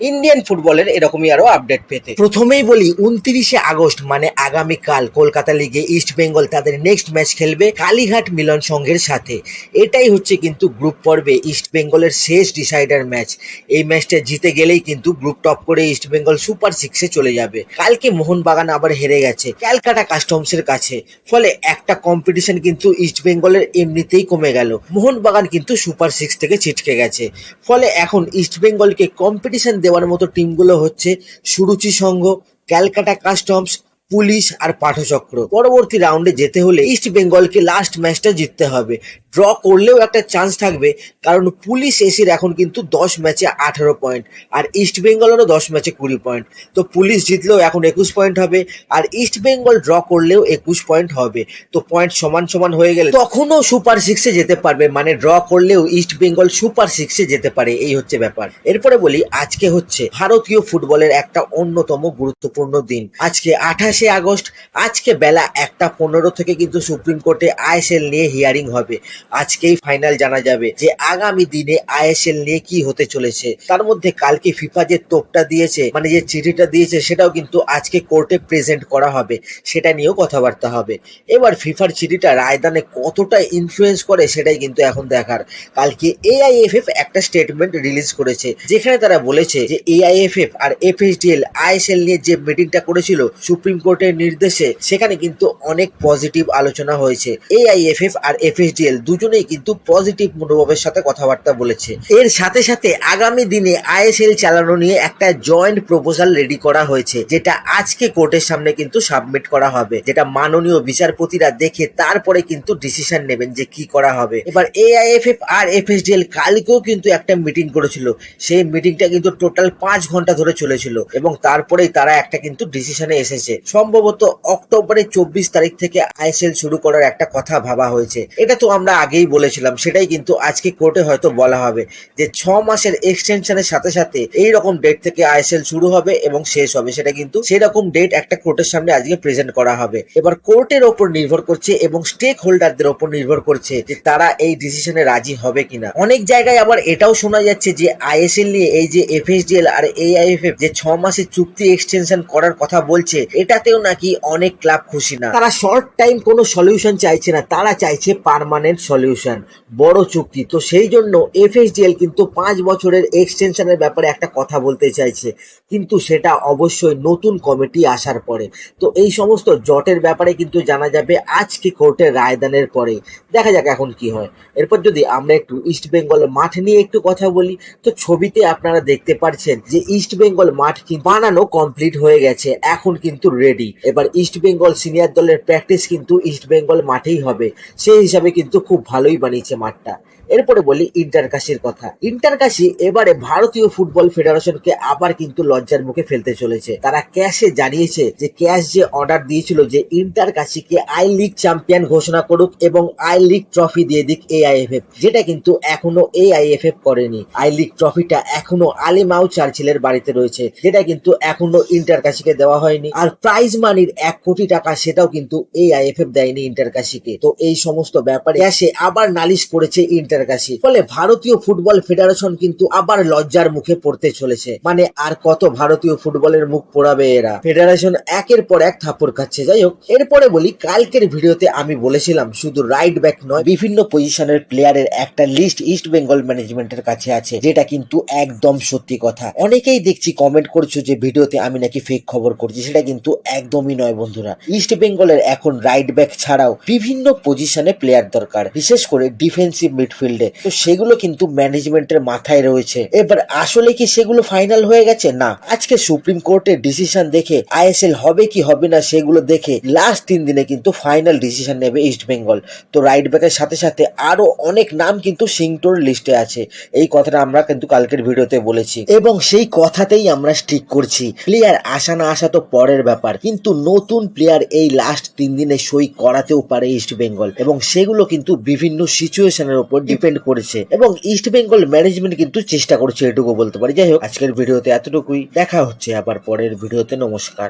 Indian ফুটবলের এরকমই আরও আপডেট পেতে। প্রথমেই বলি, উনত্রিশে আগস্ট মানে আগামীকাল কলকাতা লিগে ইস্ট বেঙ্গল তাদের নেক্সট ম্যাচ খেলবে কালীঘাট মিলন সংঘের সাথে। এটাই হচ্ছে কিন্তু গ্রুপ পর্বে ইস্ট বেঙ্গলের শেষ ডিসাইডার ম্যাচ এই ম্যাচটা জিতে গেলেই কিন্তু গ্রুপ টপ করে ইস্ট বেঙ্গল সুপার সিক্সে চলে যাবে। কালকে মোহনবাগান আবার হেরে গেছে ক্যালকাটা কাস্টমসের কাছে। ফলে একটা কম্পিটিশন কিন্তু ইস্ট বেঙ্গলের এমনিতেই কমে গেল। মোহনবাগান কিন্তু সুপার সিক্স থেকে ছিটকে গেছে। ফলে এখন ইস্ট বেঙ্গলকে কম্পিটিশন দেওয়ার মতো টিমগুলো হচ্ছে Suruchi Sangha Calcutta customs police আর পাঠচক্র। পরবর্তী রাউন্ডে যেতে হলে ইস্ট বেঙ্গলকে লাস্ট ম্যাচটা জিততে হবে। ড্র করলেও একটা চান্স থাকবে, কারণ পুলিশ এসির এখন কিন্তু দশ ম্যাচে আঠারো পয়েন্ট আর ইস্ট বেঙ্গলেরও দশ ম্যাচে কুড়ি পয়েন্ট তো পুলিশ জিতলেও এখন একুশ পয়েন্ট হবে, আর ইস্ট বেঙ্গল ড্র করলেও একুশ পয়েন্ট হবে। তো পয়েন্ট সমান সমান হয়ে গেলে তখনও সুপার সিক্সে যেতে পারবে মানে ড্র করলেও ইস্ট বেঙ্গল সুপার সিক্সে যেতে পারে, এই হচ্ছে ব্যাপার। এরপরে বলি, আজকে হচ্ছে ভারতীয় ফুটবলের একটা অন্যতম গুরুত্বপূর্ণ দিন। আজকে আঠাশে আগস্ট, আজকে বেলা একটা পনেরো থেকে কিন্তু সুপ্রিম কোর্টে আইএসএল নিয়ে হিয়ারিং হবে। আজকেই ফাইনাল জানা যাবে যে আগামী দিনে আইএসএল নিয়ে কি হতে চলেছে। তার মধ্যে কালকে ফিফা যে তোপটা দিয়েছে মানে যে চিঠিটা দিয়েছে, সেটাও কিন্তু আজকে কোর্টে প্রেজেন্ট করা হবে। সেটা নিয়েও কথাবার্তা হবে। এবার ফিফার চিঠিটা রায়দানে কতটা ইনফ্লুয়েন্স করে, সেটাই কিন্তু এখন দেখার। কালকে এআইএফএফ একটা স্টেটমেন্ট রিলিজ করেছে, যেখানে তারা বলেছে যে এআইএফএফ আর এফএসডিএল আইএসএল নিয়ে যে মিটিংটা করেছিল, সুপ্রিম কোর্টের নির্দেশে সেখানে কিন্তু অনেক পজিটিভ আলোচনা হয়েছে। এআইএফএফ আর এফএসডিএল দুজনেই কিন্তু পজিটিভ মনোভাবের সাথে কথাবার্তা বলেছে। এর সাথে সাথে আগামী দিনে আইএসএল চালানো নিয়ে একটা জয়েন্ট প্রপোজাল রেডি করা হয়েছে, যেটা আজকে কোর্টের সামনে কিন্তু সাবমিট করা হবে। যেটা মাননীয় বিচারপতিরা দেখে তারপরে কিন্তু ডিসিশন নেবেন যে কি করা হবে। এবার এআইএফএফ আর এফএসডিএল কালকেও কিন্তু একটা মিটিং করেছিল। সেই মিটিংটা কিন্তু টোটাল পাঁচ ঘণ্টা ধরে চলেছিল এবং তারপরেই তারা একটা কিন্তু ডিসিশনে এসেছে। সম্ভবত অক্টোবরের চব্বিশ তারিখ থেকে আইএসএল শুরু করার একটা কথা ভাবা হয়েছে। এটা তো আমরা আগেই বলেছিলাম, সেটাই কিন্তু আজকে কোর্টে হয়তো বলা হবে যে ছ মাসের এক্সটেনশনের সাথে সাথে এই রকম ডেট থেকে আইএসএল শুরু হবে এবং শেষ হবে। সেটা কিন্তু সেই রকম ডেট একটা কোর্টের সামনে আজকে প্রেজেন্ট করা হবে। এবার কোর্টের ওপর নির্ভর করছে এবং স্টেক হোল্ডারদের ওপর নির্ভর করছে যে তারা এই ডিসিশনে রাজি হবে কিনা। অনেক জায়গায় আবার এটাও শোনা যাচ্ছে যে আইএসএল নিয়ে এই যে এফএসডিএল আর এআইএফএফ যে ছ মাসের চুক্তি এক্সটেনশন করার কথা বলছে এটাতেও নাকি অনেক ক্লাব খুশি না। তারা শর্ট টাইম কোনো সলিউশন চাইছে না, তারা চাইছে পার্মানেন্ট সলিউশন বড় চুক্তি। তো সেই জন্য এফএসডিএল কিন্তু পাঁচ বছরের এক্সটেনশনের ব্যাপারে একটা কথা বলতে চাইছে। কিন্তু সেটা অবশ্যই নতুন কমিটি আসার পরে। তো এই সমস্ত জটের ব্যাপারে কিন্তু জানা যাবে আজকে কোর্টের রায়দানের পরে। দেখা যাক এখন কি হয়। এরপর যদি আমরা একটু ইস্ট বেঙ্গল মাঠ নিয়ে একটু কথা বলি, তো ছবিতে আপনারা দেখতে পাচ্ছেন যে ইস্ট বেঙ্গল মাঠ বানানো কমপ্লিট হয়ে গেছে। এখন কিন্তু রেডি এবার ইস্ট বেঙ্গল সিনিয়র দলের প্র্যাকটিস কিন্তু ইস্ট বেঙ্গল মাঠেই হবে। সেই হিসাবে কিন্তু খুব ভালোই বানিয়েছে মাঠটা। এরপরে বলি ইন্টারকাশির কথা। ইন্টারকাশি এবারে ভারতীয় ফুটবল ফেডারেশনকে আবার কিন্তু লজ্জার মুখে ফেলতে চলেছে। তারা ক্যাশে জানিয়েছে যে, ক্যাশ যে অর্ডার দিয়েছিল যে ইন্টারকাশিকে আই লিগ চ্যাম্পিয়ন ঘোষণা করুক এবং আই লিগ ট্রফি দিয়ে দিক এআইএফএফ যেটা কিন্তু এখনও এআইএফএফ করেনি। আই লিগ ট্রফিটা এখনও আলিমাউ চার্চিলের বাড়িতে রয়েছে। যেটা কিন্তু এখনও ইন্টারকাশিকে দেওয়া হয়নি। আর প্রাইজ মানির এক কোটি টাকা সেটাও কিন্তু এআইএফএফ দেয়নি ইন্টারকাশিকে তো এই সমস্ত ব্যাপারে ক্যাশে আবার নালিশ করেছে ইন্টারকাশি ফলে ভারতীয় ফুটবল ফেডারেশন কিন্তু আবার লজ্জার মুখে পড়তে চলেছে। মানে আর কত ভারতীয় ফুটবলের মুখ পোড়াবে এরা? ফেডারেশন একের পর এক থাপ্পড় খাচ্ছে। যাই হোক, এরপরে বলি, কালকের ভিডিওতে আমি বলেছিলাম, শুধু রাইট ব্যাক নয়, বিভিন্ন পজিশনের প্লেয়ারের একটা লিস্ট ইস্ট বেঙ্গল ম্যানেজমেন্টের কাছে আছে, যেটা কিন্তু একদম সত্যি কথা। অনেকেই দেখছি কমেন্ট করছ যে, ভিডিওতে আমি নাকি ফেক খবর করছি। সেটা কিন্তু একদমই নয় বন্ধুরা। ইস্ট বেঙ্গলের এখন রাইট ব্যাক ছাড়াও বিভিন্ন পজিশনে প্লেয়ার দরকার। বিশেষ করে ডিফেন্সিভ মিডফিল্ডে তো সেগুলো কিন্তু ম্যানেজমেন্টের মাথায় রয়েছে। এবার আসলে কি সেগুলো ফাইনাল হয়ে গেছে? না। আজকে সুপ্রিম কোর্টের ডিসিশন দেখে আইএসএল হবে কি হবে না সেগুলো দেখে লাস্ট তিন দিনে কিন্তু ফাইনাল ডিসিশন নেবে ইস্ট বেঙ্গল তো রাইট ব্যাকের সাথে সাথে আরও অনেক নাম কিন্তু সিংটোর লিস্টে আছে। এই কথাটা আমরা কিন্তু কালকের ভিডিওতে বলেছি। এবং সেই কথাতেই আমরা স্টিক করছি। প্লেয়ার আসা না আসা তো পরের ব্যাপার। কিন্তু নতুন প্লেয়ার এই লাস্ট তিন দিনে সই করাতেও পারে ইস্ট বেঙ্গল এবং সেগুলো কিন্তু বিভিন্ন সিচুয়েশনের উপর ডিপেন্ড করেছে। এবং ইস্ট বেঙ্গল ম্যানেজমেন্ট কিন্তু চেষ্টা করছে এটুকু বলতে পারি। যাই হোক, আজকের ভিডিওতে এতটুকুই। দেখা হচ্ছে আবার পরের ভিডিওতে। নমস্কার।